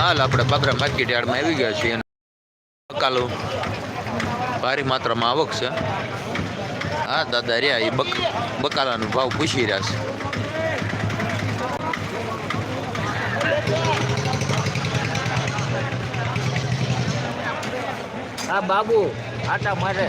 હાલ આપણે બાબરા માર્કેટ યાર્ડમાં આવી ગયા છીએ અને બકાલો ભારી માત્રામાં આવક છે. હા, દાદા રહ્યા, એ બક, બકાલાનો ભાવ પૂછી રહ્યા છે. હા, બાબુ, આટા મારે.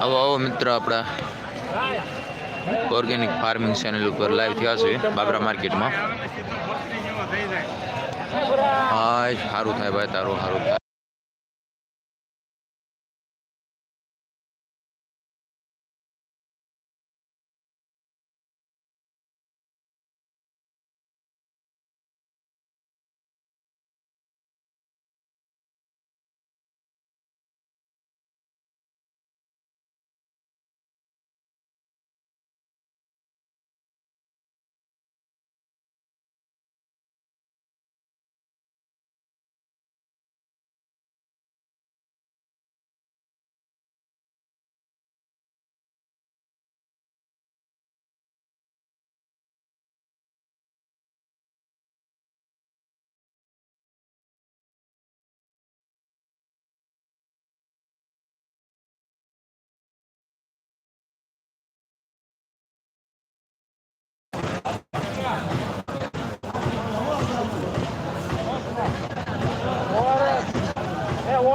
આવો આવો મિત્રો આપણા ઓર્ગેનિક ફાર્મિંગ ચેનલ ઉપર લાઈવ થયા છે, બાબરા માર્કેટમાં હા સારું થાય ભાઈ, તારું સારું થાય.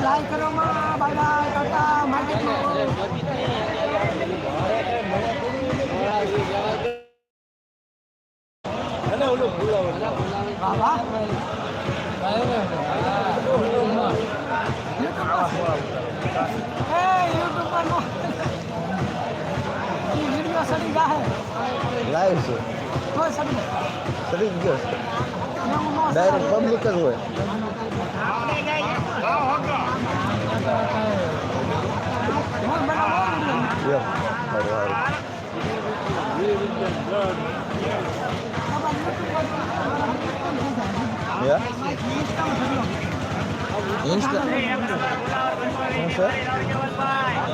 લાઈક કરો માં બાય બાય ટાટા માર્કેટમાં બાબા એ યુટ્યુબ પર નો ઈ વિડિયો સડી જાહે લાઈવ છે. સડી જ ગયો ડાયરેક્ટ પબ્લિક જ હોય હું બનાવો Insta. યો સારું સારું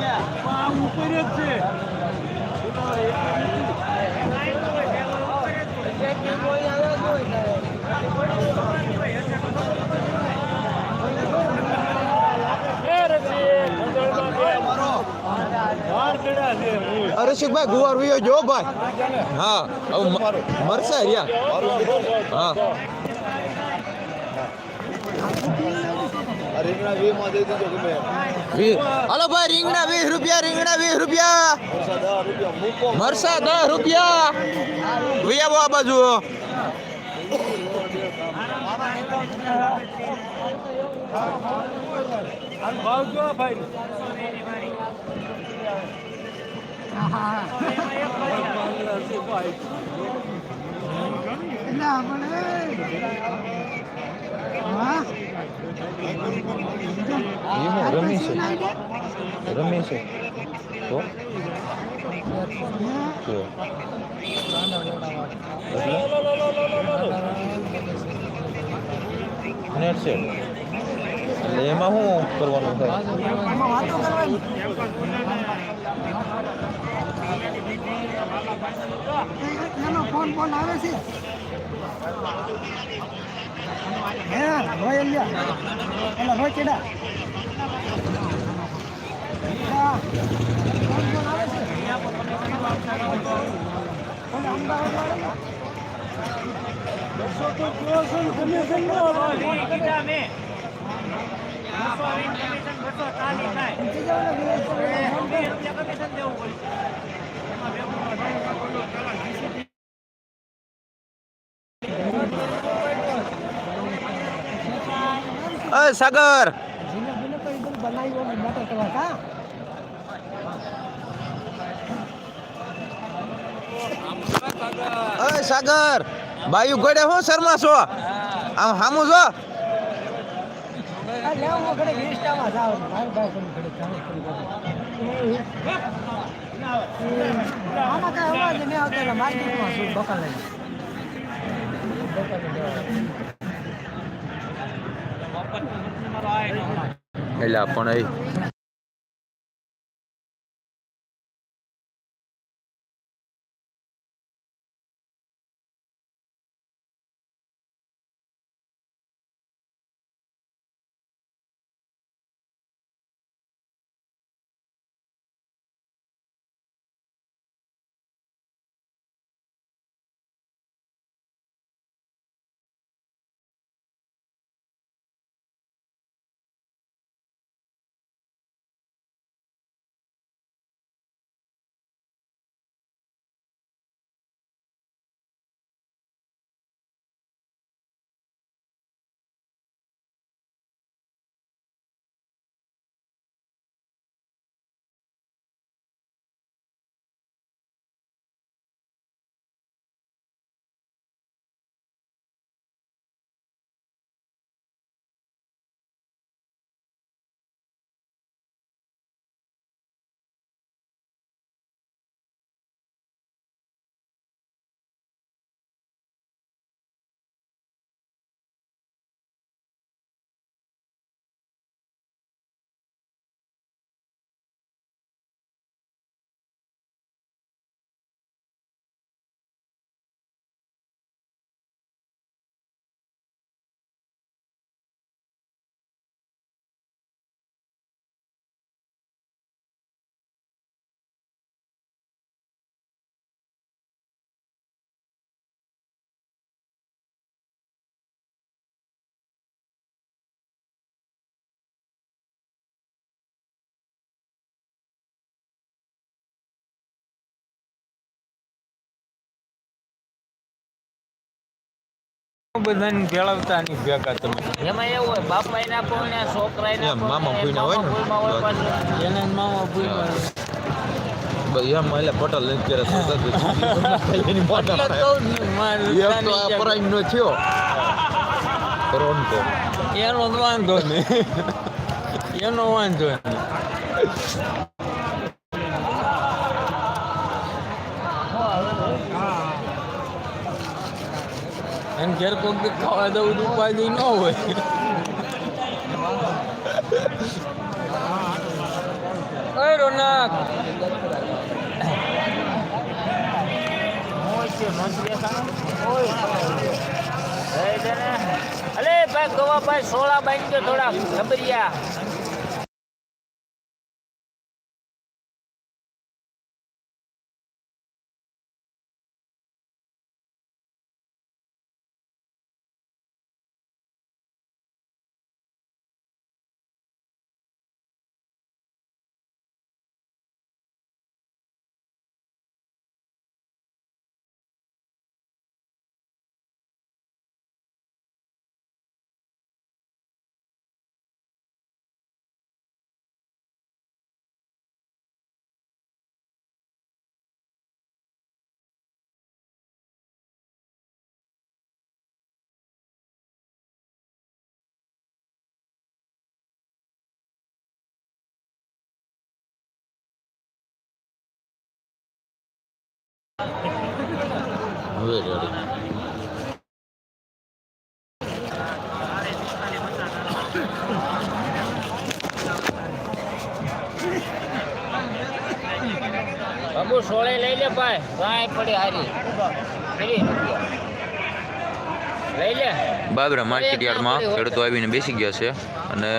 યા ઇન્સ્ટા શું છે અરશિકભાઈ ગુવાર વિયો જો ભાઈ. હા મરસા રહ્યા. હા. હાલો ભાઈ, રીંગણા વીસ રૂપિયા, રીંગણા વીસ રૂપિયા. મરસા દસ રૂપિયા વિયાવો આ બાજુ. એટલે આપણે હા. એમાં રમી છે. રમી છે. તો? નેટ છે. એટલે એમાં શું કરવાનું થાય? ફોન ફોન આવે છે. હે રોય લ્યા ઓલા રોય કેડા હા. કોણ કોણ આવે છે? ઓલા અમદાવાદ વાળા? બસો તો કયો છો ને ન હોય ને વિલાસ કરો. અ સાગર. અ સાગર બાયુ ગોડે હું શર્મા છો? આમ હામુ છો? આમાં કાંઈ અવાજ નહીં આવતો માર્કેટમાં શું એટલે પણ એ બધાને ભેળવતા નહીં ભેગા તમે. એમાં એવું હોય બાપા ના કોઈ છોકરા એમ મામા ભૂઈના હોય ને. એના મામા ભૂઈમાં એમ એટલે પટલ લઈને કરે એની ને, તો થયો. એનો વાંધો નહીં. એનો વાંધો નહીં. એને ઘેર કોક ખાવા દઉં ઉપાધિ ન હોય. ઓય રોનક. અલે, ભાઈ ગવા ભાઈ સોળા દો થોડા ખબરિયા બાબુ સોળે લઈ લે ભાઈ. ભાઈ પડી હારી. લઈ લે. બાબરા માર્કેટ યાર્ડમાં ખેડૂતો આવીને બેસી ગયા છે અને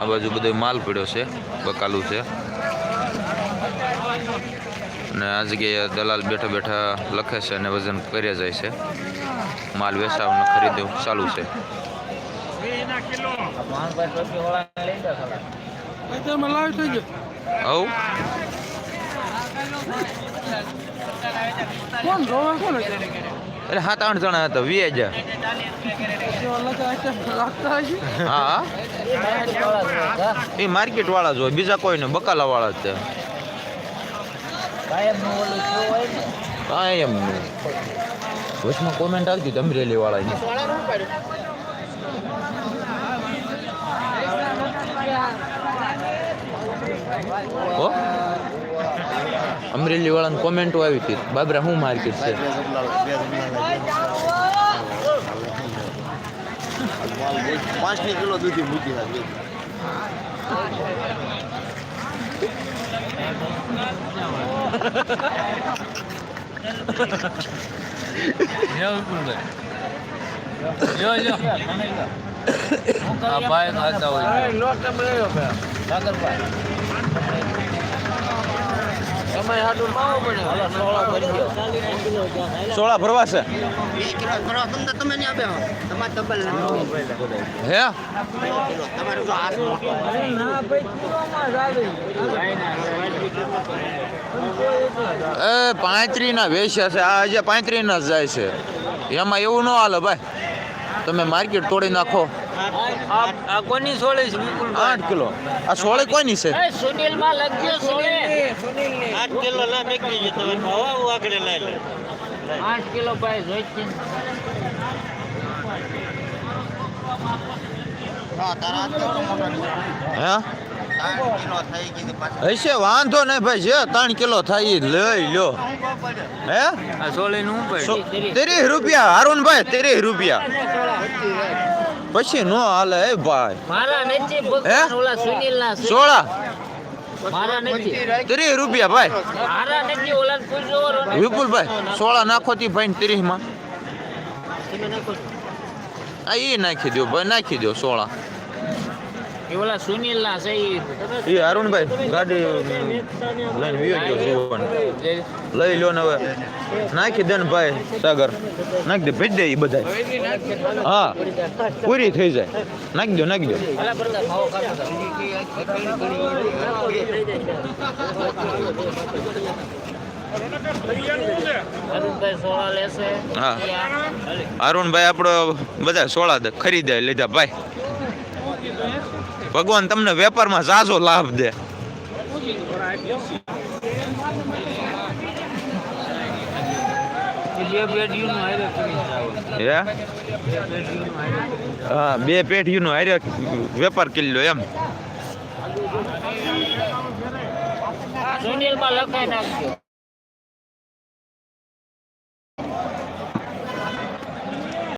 આ બાજુ બધો માલ પડ્યો છે બકાલું છે. અને આ જગ્યાએ દલાલ બેઠા બેઠા લખે છે અને વજન કર્યા જાય છે. માલ વેચાવને ખરીદવું ચાલુ છે. અરે સાત આઠ જણા હતા, વી હજાર હા એ માર્કેટ વાળા જ હોય, બીજા કોઈ ને બકાલા વાળા જ છે. કાયમનું ઓલું શું હોય કોમેન્ટ આવતી હતી અમરેલી વાળાની. હો? અમરેલી વાળાની કોમેન્ટો આવી હતી. બાબરા શું માર્કેટ છે? પાંચ કિલો દૂધી મૂકી ભાઈ ખાતા હોય લોટ તમે લઈ લો સાગરભાઈ તમે હાટું પાવો પડે હાલો સોળો ભરવા છે? હે. તમારે જો હાથ ના ભાઈ કિલોમાં જ આવે. એ પાંત્રી ના વેચ્યા છે. આ હજી પાંત્રી ના જાય છે. એમાં એવું ન હાલે ભાઈ. તમે માર્કેટ તોડી નાખો. આ આ કોની સોળી છે? વિપુલ આઠ કિલો. આ સોળે કોઈની છે? સુનિલમાં લખજો સોળે. આઠ કિલો ના મેકલી છે તમે હવા આગળ લઈ લે. આઠ કિલો ભાઈ જોઈ છે હા તારા હાથ કેવડો મોટો છે. હે? આઠ કિલો થઈ ગઈ છે પાછી. હશે વાંધો નહીં ભાઈ. જે ત્રણ કિલો થાય લઈ લ્યો હે? ત્રીસ રૂપિયા. હારુનભાઈ ત્રીસ રૂપિયા. પછી નો હાલે એ ભાઈ. મારા નથી? ભગવાન ઓલા સુનિલ ના સોળા? મારા નથી. ત્રીસ રૂપિયા ભાઈ. મારા નથી ઓલા પૂછો વિપુલભાઈ સોળા નાખો તી ભાઈ ત્રીસમાં ઈ નાખી દો ભાઈ નાખી દો સોળા. એ ઓલા સુનિલ ના છે એ અરુણભાઈ ગાડી લઈને વિયો ગયો જોવાનું. લઈ લો ને હવે. નાખી દે ને ભાઈ સાગર. નાખી દે ભેજ દે એ બધા હા પૂરી થઈ જાય. નાખી દો નાખી દો. હા. અરુણભાઈ આપણો બધા સોળા દે ખરીદે લીધા ભાઈ. ભગવાન તમને વેપારમાં ઝાઝો લાભ દે. હે? બે પેઢીનો હારે વેપાર કરી લો એમ. સુનિલમાં લખાઈ નાખજો.